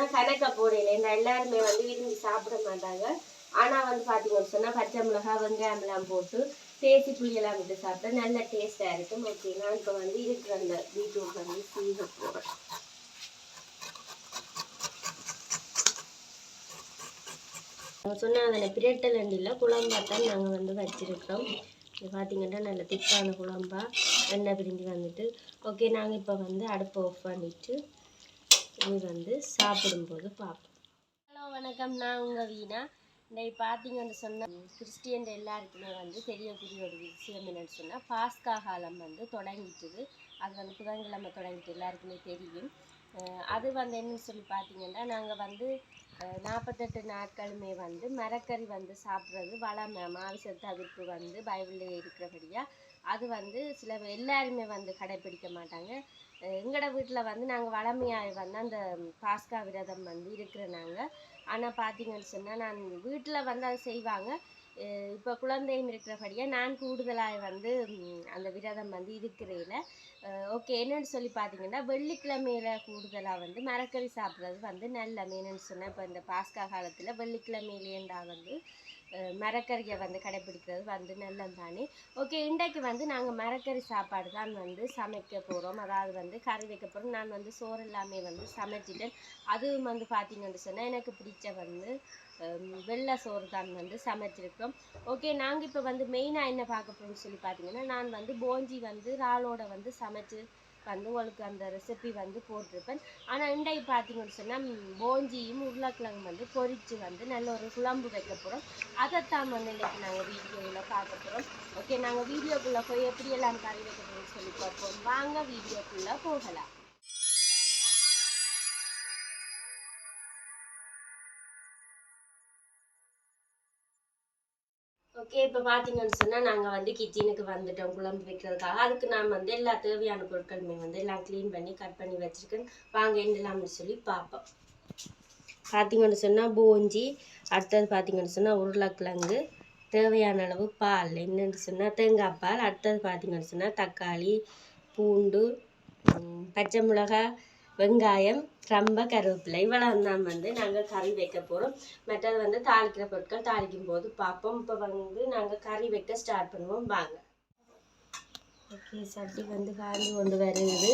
சொன்னால் கணக்கா போடையில என்ன எல்லாருமே வந்து விரும்பி சாப்பிட மாட்டாங்க. ஆனால் வந்து பார்த்தீங்கன்னு சொன்னால் பச்சை மிளகா வெங்காயம்லாம் போட்டு தேசி புளியெல்லாம் விட்டு சாப்பிட்டா நல்ல டேஸ்ட்டாக இருக்கும். ஓகே நான் இப்போ வந்து இருக்கிற அந்த பீட்ரூட் வந்து சீவ போகிறேன் சொன்ன அதில் பிரட்டல் அண்டியில் குழம்பா தான் நாங்கள் வந்து வச்சுருக்கோம் இது பார்த்தீங்கன்னா நல்ல திக்கான குழம்பா எண்ணெய் பிரிஞ்சு வந்துட்டு. ஓகே நாங்கள் இப்போ வந்து அடுப்பை ஆஃப் பண்ணிட்டு இது வந்து சாப்பிடும்போது பார்ப்போம். ஹலோ வணக்கம். நான் உங்கள் வீணா. இன்றைக்கு பார்த்தீங்கன்னு சொன்னால் கிறிஸ்டியன் எல்லாருக்குமே வந்து தெரியக்கூடிய ஒரு விஷயம் என்னன்னு சொன்னால் பாஸ்கா காலம் வந்து தொடங்கிட்டுது. அது வந்து புதன்கிழமை தொடங்கிட்டு எல்லாருக்குமே தெரியும். அஹ் அது வந்து என்னன்னு சொல்லி பார்த்தீங்கன்னா நாங்கள் வந்து அஹ் நாற்பத்தெட்டு நாட்களுமே வந்து மரக்கறி வந்து சாப்பிட்றது வளமை மாவிச தவிர்ப்பு வந்து பைபிளில் இருக்கிறபடியா அது வந்து சில எல்லாருமே வந்து கடைப்பிடிக்க மாட்டாங்க. எங்களோட வீட்டில் வந்து நாங்கள் வளமையாக வந்து அந்த பாஸ்கா விரதம் வந்து இருக்கிற நாங்கள் ஆனால் பார்த்தீங்கன்னு சொன்னால் நான் வீட்டில் வந்து அதை செய்வாங்க. இப்போ குழந்தையும் இருக்கிறபடியாக நான் கூடுதலாக வந்து அந்த விரதம் வந்து இருக்கிறேன். ஓகே என்னன்னு சொல்லி பார்த்தீங்கன்னா வெள்ளிக்கிழமையில கூடுதலாக வந்து மரக்கறி சாப்பிட்றது வந்து நல்ல என்னன்னு சொன்னால் இப்போ இந்த பாஸ்கா காலத்தில் வெள்ளிக்கிழமையிலேண்டா வந்து மரக்கறியை வந்து கடைப்பிடிக்கிறது வந்து நல்லது தானே ஓகே இன்றைக்கு வந்து நாங்கள் மரக்கறி சாப்பாடு தான் வந்து சமைக்க போகிறோம் அதாவது வந்து கறி வைக்க போகிறோம் நான் வந்து சோறு எல்லாமே வந்து சமைச்சிட்டேன். அதுவும் வந்து பார்த்தீங்கன்னு சொன்னால் எனக்கு பிடிச்ச வந்து வெள்ளை சோறு தான் வந்து சமைச்சிருக்கோம். ஓகே நாங்கள் இப்போ வந்து மெயினாக என்ன பார்க்க போகிறோம்னு சொல்லி பார்த்தீங்கன்னா நான் வந்து போஞ்சி வந்து இறாலோட வந்து சமைச்சு வந்து உங்களுக்கு அந்த ரெசிபி வந்து போட்டிருப்பேன். ஆனால் இன்றைக்கு பார்த்தீங்கன்னு சொன்னால் போஞ்சியும் உருளைக்கிழங்கு வந்து பொரித்து வந்து நல்ல ஒரு குழம்பு வைக்க போகிறோம் அதைத்தான் வந்து இன்றைக்கி நாங்கள் வீடியோவில் பார்க்க போகிறோம் ஓகே நாங்கள் வீடியோக்குள்ளே போய் எப்படியெல்லாம் கறி வைக்க போகிறோம்னு சொல்லி பார்ப்போம். வாங்க வீடியோக்குள்ளே போகலாம். ஓகே இப்போ பார்த்தீங்கன்னு சொன்னால் நாங்கள் வந்து கிச்சனுக்கு வந்துட்டோம் குழம்பு வைக்கிறதுக்காக. அதுக்கு நான் வந்து எல்லா தேவையான பொருட்களுமே வந்து எல்லாம் க்ளீன் பண்ணி கட் பண்ணி வச்சுருக்கேன். வாங்க என்னலாம்னு சொல்லி பார்ப்போம் பார்த்தீங்கன்னு சொன்னால் பூஞ்சி அடுத்தது பார்த்தீங்கன்னு சொன்னால் உருளைக்கிழங்கு தேவையான அளவு பால் என்னன்னு சொன்னால் தேங்காய் பால் அடுத்தது பார்த்தீங்கன்னு சொன்னால் தக்காளி பூண்டு பச்சை மிளகாய் வெங்காயம் ரொம்ப கருவேப்பிலை இவ்வளவு தான் வந்து நாங்கள் கறி வைக்க போகிறோம் மற்றது வந்து தாளிக்கிற பொருட்கள் தாளிக்கும் போது பார்ப்போம். இப்போ வந்து நாங்கள் கறி வைக்க ஸ்டார்ட் பண்ணுவோம். வாங்க. ஓகே சட்டி வந்து காய்ந்து கொண்டு வருது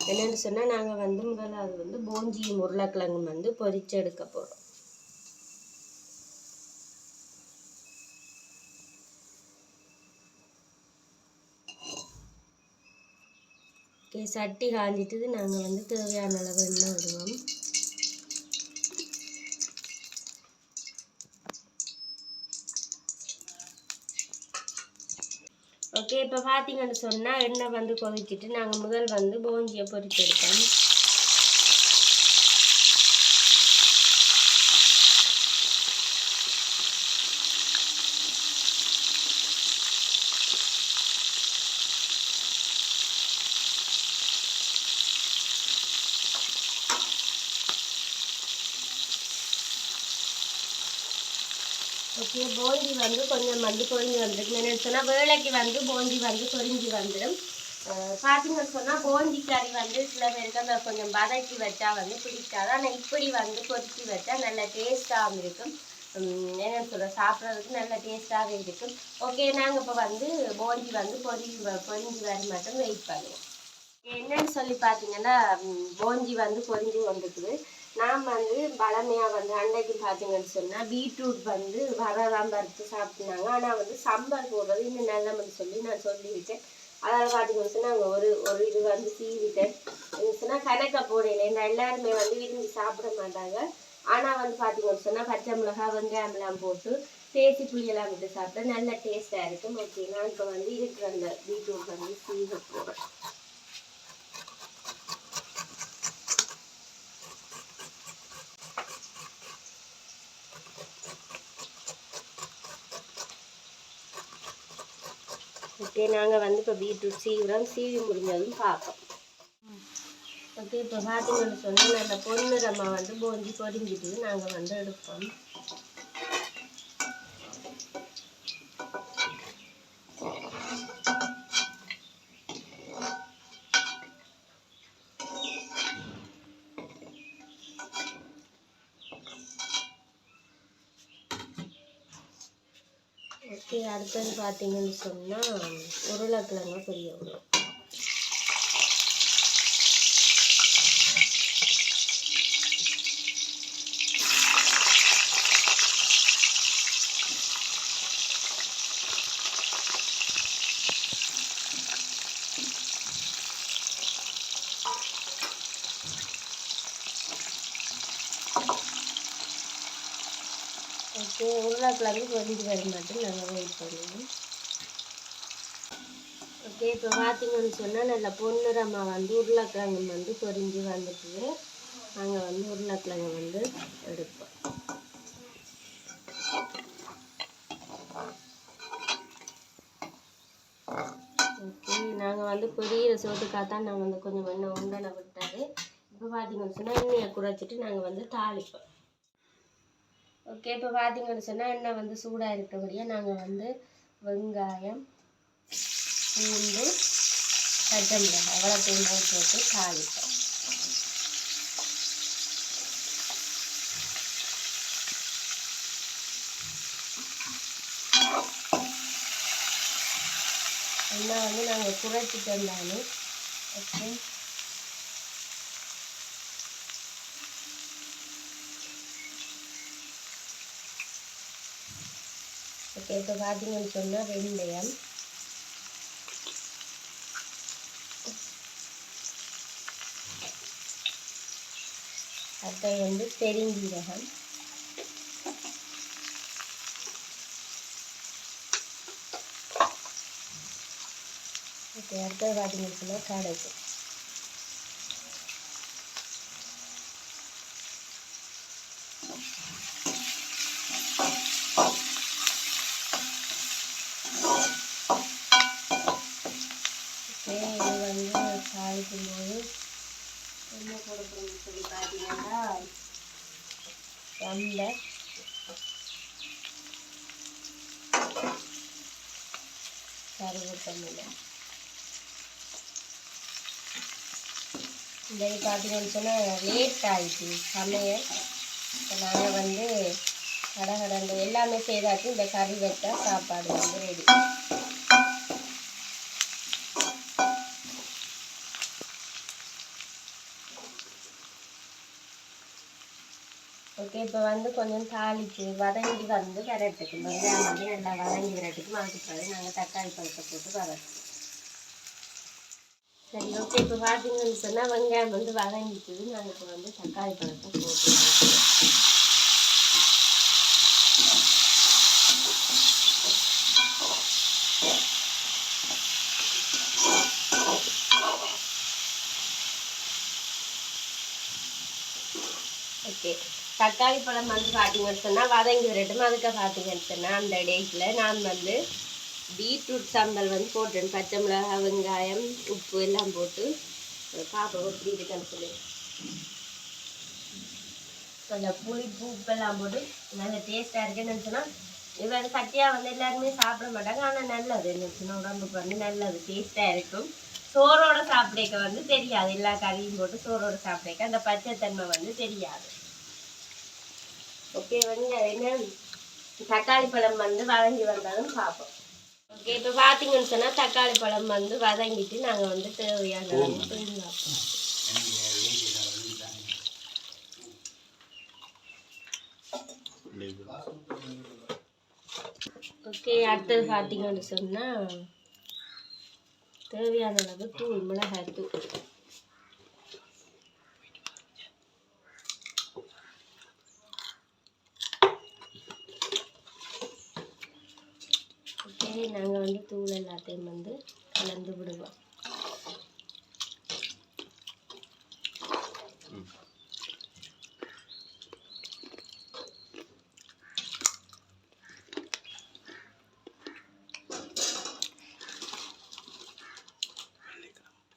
என்னென்னு சொன்னால் நாங்கள் வந்து முதலாவது வந்து போஞ்சியும் உருளைக்கிழங்கும் வந்து பொரிச்சு எடுக்க போகிறோம் சட்டி காஞ்சிட்டது. நாங்கள் வந்து தேவையான அளவு எண்ணெய் விடுவோம். ஓகே இப்போ பார்த்தீங்கன்னு சொன்னால் எண்ணெய் வந்து கொதிச்சிட்டு நாங்கள் முதல் வந்து போஞ்சியை பொரிச்சு எடுப்போம். ஓகே போந்தி வந்து கொஞ்சம் வந்து பொறிஞ்சு வந்துருக்கு என்னென்னு சொன்னால் வேலைக்கு வந்து போந்தி வந்து பொரிஞ்சு வந்துடும். பார்த்தீங்கன்னு சொன்னால் போந்தி கறி வந்து சில பேருக்கு அந்த கொஞ்சம் வதக்கி வச்சா வந்து பிடிக்காது. ஆனால் இப்படி வந்து பொறிச்சு வச்சா நல்ல டேஸ்ட்டாகவும் இருக்கும். என்ன என்னன்னு சொல்ல சாப்பிட்றதுக்கு நல்ல டேஸ்ட்டாகவே இருக்கும். ஓகே நாங்கள் இப்போ வந்து போந்தி வந்து பொரி பொரிஞ்சு வர மட்டும் வெயிட் பண்ணுவோம். என்னன்னு சொல்லி பார்த்தீங்கன்னா போந்தி போஞ்சி வந்து பொரிஞ்சு கொண்டிருக்குது நான் வந்து பழமையாக வந்து அன்னைக்கு பார்த்தீங்கன்னு சொன்னால் பீட்ரூட் வந்து வரதான் பறித்து சாப்பிட்டுனாங்க. ஆனால் வந்து சம்பர் போடுறது இன்னும் நல்லமன்னு சொல்லி நான் சொல்லிவிட்டேன். அதாவது பார்த்தீங்கன்னு சொன்னால் ஒரு ஒரு இது வந்து சீவிட்டேன். சொன்னால் கணக்கா போடையில இந்த எல்லாருமே வந்து விரும்பி சாப்பிட மாட்டாங்க. ஆனால் வந்து பார்த்தீங்கன்னு சொன்னால் பச்சை மிளகா வெங்காயம்லாம் போட்டு தேசி புளியெல்லாம் விட்டு சாப்பிட்டா நல்ல டேஸ்ட்டாக இருக்கும். ஓகே நான் இப்போ வந்து இருக்கிற அந்த பீட்ரூட் வந்து சீவ போகிறேன் ஓகே நாங்கள் வந்து இப்போ பீட்ரூட் சீவிரம் சீவி முடிஞ்சதும் பார்ப்போம் ஓகே இப்போ பார்த்தீங்கன்னு சொன்னால் நல்ல பொன்னிறமாக வந்து போஞ்சி பொறிஞ்சிட்டு நாங்கள் வந்து எடுப்போம். ஓகே அடுத்தது பார்த்தீங்கன்னு சொன்னால் உருளைக்கிழங்கு பொரியல் விடும் ஓகே உருளைக்கிழங்கு பொரிஞ்சு வர மட்டும் நாங்கள் வெயிட் பண்ணுவோம் ஓகே இப்போ பார்த்தீங்கன்னு சொன்னால் நல்ல பொன்னிறமாக வந்து உருளைக்கிழங்கு வந்து பொரிஞ்சு வந்துட்டு நாங்கள் வந்து உருளைக்கிழங்கு வந்து எடுப்போம். ஓகே நாங்கள் வந்து பொரியிற சோத்துக்காக தான் நாங்கள் வந்து கொஞ்சம் எண்ணெய் உண்டனை விட்டாரு. இப்போ பார்த்தீங்கன்னு சொன்னால் எண்ணெயை குறைச்சிட்டு நாங்கள் வந்து தாளிப்போம். ஓகே இப்போ பார்த்தீங்கன்னு சொன்னால் எண்ணெய் வந்து சூடாக இருக்கிறபடியாக நாங்கள் வந்து வெங்காயம் பூண்டு பச்சை மிளகாய் அவ்வளோத்தையும் போட்டு காய்ப்போம் எண்ணெய் வந்து நாங்கள் குறைச்சிட்டு இருந்தாலும் ஓகே ஓகே இப்போ பார்த்தீங்கன்னு சொன்னால் வெந்தயம். அடுத்தது வந்து பெருஞ்சீரகம். ஓகே அடுத்தது பார்த்தீங்கன்னு சொன்னால் கடுகு ஓகே இது வந்து தாளிக்கும் போது என்ன போட போகிறோம்னு சொல்லி பார்த்தீங்கன்னா வெள்ளை கருவேப்பிலை இந்த இது பார்த்தீங்கன்னு சொன்னால் லேட் ஆகிட்டு சமையல். இப்போ நாங்கள் வந்து கடகடந்து எல்லாமே செய்தாச்சு. இந்த கறி வச்சா சாப்பாடு வந்து ரெடி ஓகே இப்போ வந்து கொஞ்சம் தாளிச்சு வதங்கி வந்து விரட்டுக்கு வெங்காயம் வந்து நல்லா வதங்கி விரட்டுக்கு வதக்கி பிறகு நாங்கள் தக்காளி பழத்தை போட்டு வதக்கும் சரி ஓகே இப்போ பார்த்தீங்கன்னு சொன்னால் வெங்காயம் வந்து வதங்கிட்டு நாங்கள் இப்போ வந்து தக்காளி பழத்தை போட்டு வதக்குறோம். ஓகே தக்காளி பழம் வந்து பார்த்தீங்கன்னு சொன்னால் வதங்கி வரட்டும். அதுக்கு பார்த்தீங்கன்னு சொன்னால் அந்த டேட்டில் நான் வந்து பீட்ரூட் சாம்பல் வந்து போட்டேன். பச்சை மிளகாய் வெங்காயம் உப்பு எல்லாம் போட்டு. பார்ப்போம் எப்படி இருக்குன்னு சொல்லி அந்த புளிப்பு உப்பெல்லாம் போட்டு நல்ல டேஸ்ட்டாக இருக்குன்னு சொன்னால் இது வந்து கட்டியாக வந்து எல்லாருமே சாப்பிட மாட்டாங்க. ஆனால் நல்லது என்னச்சுன்னா உடம்புக்கு வந்து நல்லது டேஸ்ட்டாக இருக்கும். சோறோட சாப்பிடக்க வந்து தெரியாது. எல்லா கறியும் போட்டு சோறோட சாப்பிடக்க அந்த பச்சைத்தன்மை வந்து தெரியாது. ஓகே வந்து என்ன? தக்காளி பழம் வந்து வதங்கி வந்தாலும் பார்ப்போம். ஓகே இப்போ பார்த்தீங்கன்னு சொன்னால் தக்காளி பழம் வந்து வதங்கிட்டு நாங்கள் வந்து தேவையான. ஓகே அடுத்தது பார்த்தீங்கன்னு சொன்னால் தேவையான அளவு தூள் மிளகாய் தூள். ஓகே நாங்கள் வந்து தூள் எல்லாத்தையும் வந்து கலந்து விடுவோம்.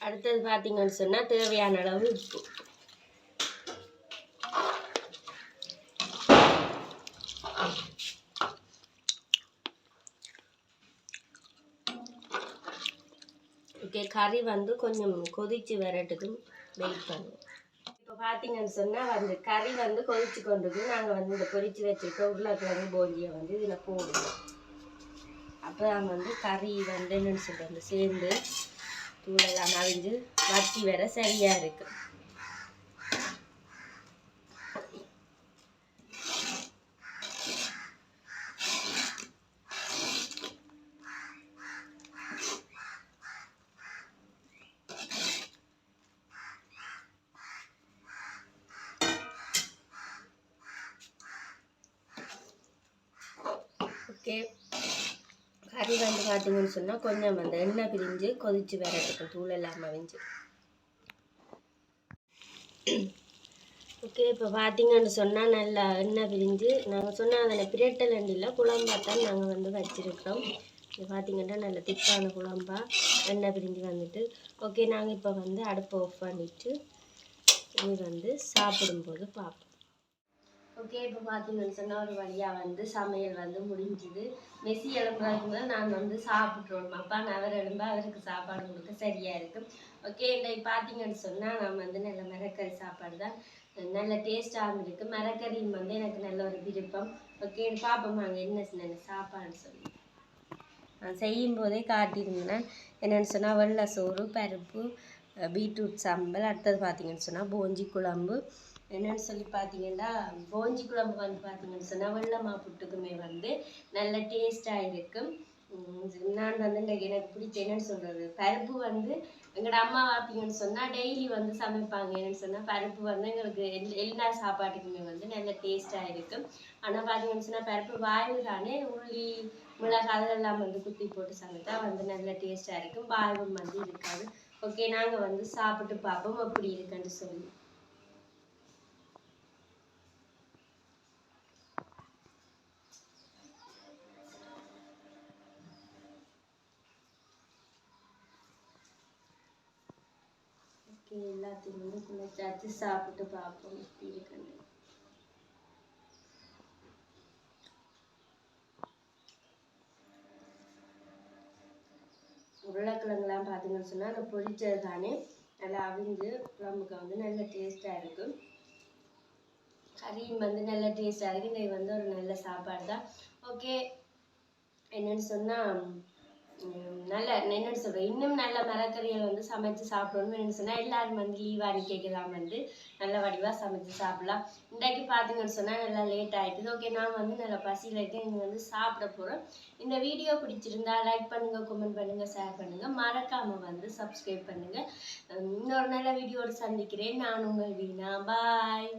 அடுத்தது பார்த்தீங்கன்னு சொன்னால் தேவையான அளவு உப்பு. ஓகே கறி வந்து கொஞ்சம் கொதித்து வரட்டுக்கும். வெயிட் பண்ணுவோம் இப்போ பார்த்தீங்கன்னு சொன்னால் வந்து கறி வந்து கொதிச்சு கொண்டு நாங்கள் வந்து இந்த பொரிச்சு வச்சுருக்க உருளைக்கிழங்கு போஞ்சியை வந்து இதில் போடுவோம். அப்போ தான் வந்து கறி வந்து என்னென்னு வந்து சேர்ந்து தூளெல்லாம் அவிஞ்சு வட்டி வர சரியாக இருக்குது ஓகே. கறி வந்து பார்த்தீங்கன்னு சொன்னால் கொஞ்சம் அந்த எண்ணெய் பிரிஞ்சு கொதிச்சு வரட்டுக்கு தூள் இல்லாமல் வெஞ்சு ஓகே இப்போ பார்த்தீங்கன்னு சொன்னால் நல்லா எண்ணெய் பிரிஞ்சு நாங்கள் சொன்னால் அதில் பிரட்டல் அண்டியில் குழம்பாத்தான் நாங்கள் வந்து வச்சுருக்கோம் இது பார்த்தீங்கன்னா நல்ல திக்கான குழம்பா எண்ணெய் பிரிஞ்சு வந்துட்டு. ஓகே நாங்கள் இப்போ வந்து அடுப்பை ஆஃப் பண்ணிவிட்டு இது வந்து சாப்பிடும்போது பார்ப்போம் ஓகே இப்போ பார்த்தீங்கன்னு சொன்னால் ஒரு வழியாக வந்து சமையல் வந்து முடிஞ்சுது. மெஸ்ஸி எழும்புறதுக்கு முதல் நாங்கள் வந்து சாப்பிட்றோம் அப்பா அவர் எழும்ப அவருக்கு சாப்பாடு கொடுக்க சரியாக இருக்கும் ஓகே இன்னைக்கு பார்த்தீங்கன்னு சொன்னால் நான் வந்து நல்ல மரக்கறி சாப்பாடு தான். நல்ல டேஸ்ட்டாகவும் இருக்குது மரக்கறியும் வந்து எனக்கு நல்ல ஒரு விருப்பம். ஓகே பார்ப்போம் நாங்கள் என்ன நல்ல சாப்பாடுன்னு சொல்லி. நான் செய்யும் போதே காட்டியிருந்தேன். என்னென்னு சொன்னால் வெள்ளை சோறு பருப்பு பீட்ரூட் சம்பல் அடுத்தது பார்த்தீங்கன்னு சொன்னால் போஞ்சி குழம்பு. என்னன்னு சொல்லி பார்த்தீங்கன்னா போஞ்சி குழம்பு வந்து பார்த்தீங்கன்னு சொன்னால் வெள்ளமா புட்டுக்குமே வந்து நல்ல டேஸ்ட்டாக இருக்கும். உம் நான் வந்து இன்றைக்கு எனக்கு பிடிச்ச என்னன்னு சொல்கிறது பருப்பு வந்து எங்களோட அம்மா பார்த்தீங்கன்னு சொன்னால் டெய்லி வந்து சமைப்பாங்க. என்னன்னு சொன்னால் பருப்பு வந்து எங்களுக்கு எல் எல்லா சாப்பாட்டுக்குமே வந்து நல்ல டேஸ்ட்டாக இருக்கும். ஆனால் பார்த்தீங்கன்னு சொன்னால் பருப்பு வாய்வு தானே உள்ளி மிளகாய் அதெல்லாம் வந்து குத்தி போட்டு சமைத்தா வந்து நல்ல டேஸ்ட்டாக இருக்கும். வாய்வும் வந்து இருக்காது. ஓகே நாங்கள் வந்து சாப்பிட்டு பார்ப்போம் அப்படி இருக்குன்னு சொல்லி. எல்லாத்தையும் வந்து சாப்பிட்டு பார்ப்போம். எப்படி இருக்குன்னு. உருளைக்கிழங்குலாம் பார்த்தீங்கன்னு சொன்னால் அந்த பொரிச்சது தானே. நல்லா அவிஞ்சு குழம்புக்கு வந்து நல்ல டேஸ்ட்டாக இருக்கும் கறியும் வந்து நல்ல டேஸ்ட்டாக இருக்குது இது வந்து ஒரு நல்ல சாப்பாடு தான் ஓகே என்னன்னு சொன்னால் நல்ல என்னென்னு சொல்கிறேன் இன்னும் நல்ல மரக்கறியை வந்து சமைச்சு சாப்பிடணும்னு என்ன சொன்னால் எல்லாரும் வந்து லீவ் அன்னைக்கெல்லாம் வந்து. நல்ல வடிவாக சமைச்சு சாப்பிடலாம். இன்றைக்கு பார்த்தீங்கன்னு சொன்னால் நல்லா லேட் ஆகிட்டுது ஓகே நான் வந்து நல்லா பசியில் இருக்கேன் இங்கே வந்து சாப்பிட போகிறோம் இந்த வீடியோ பிடிச்சிருந்தா லைக் பண்ணுங்கள் கமெண்ட் பண்ணுங்கள் ஷேர் பண்ணுங்கள் மறக்காமல் வந்து சப்ஸ்கிரைப் பண்ணுங்கள் இன்னொரு நல்ல வீடியோடு சந்திக்கிறேன். நான் உங்கள் வீணா. பாய்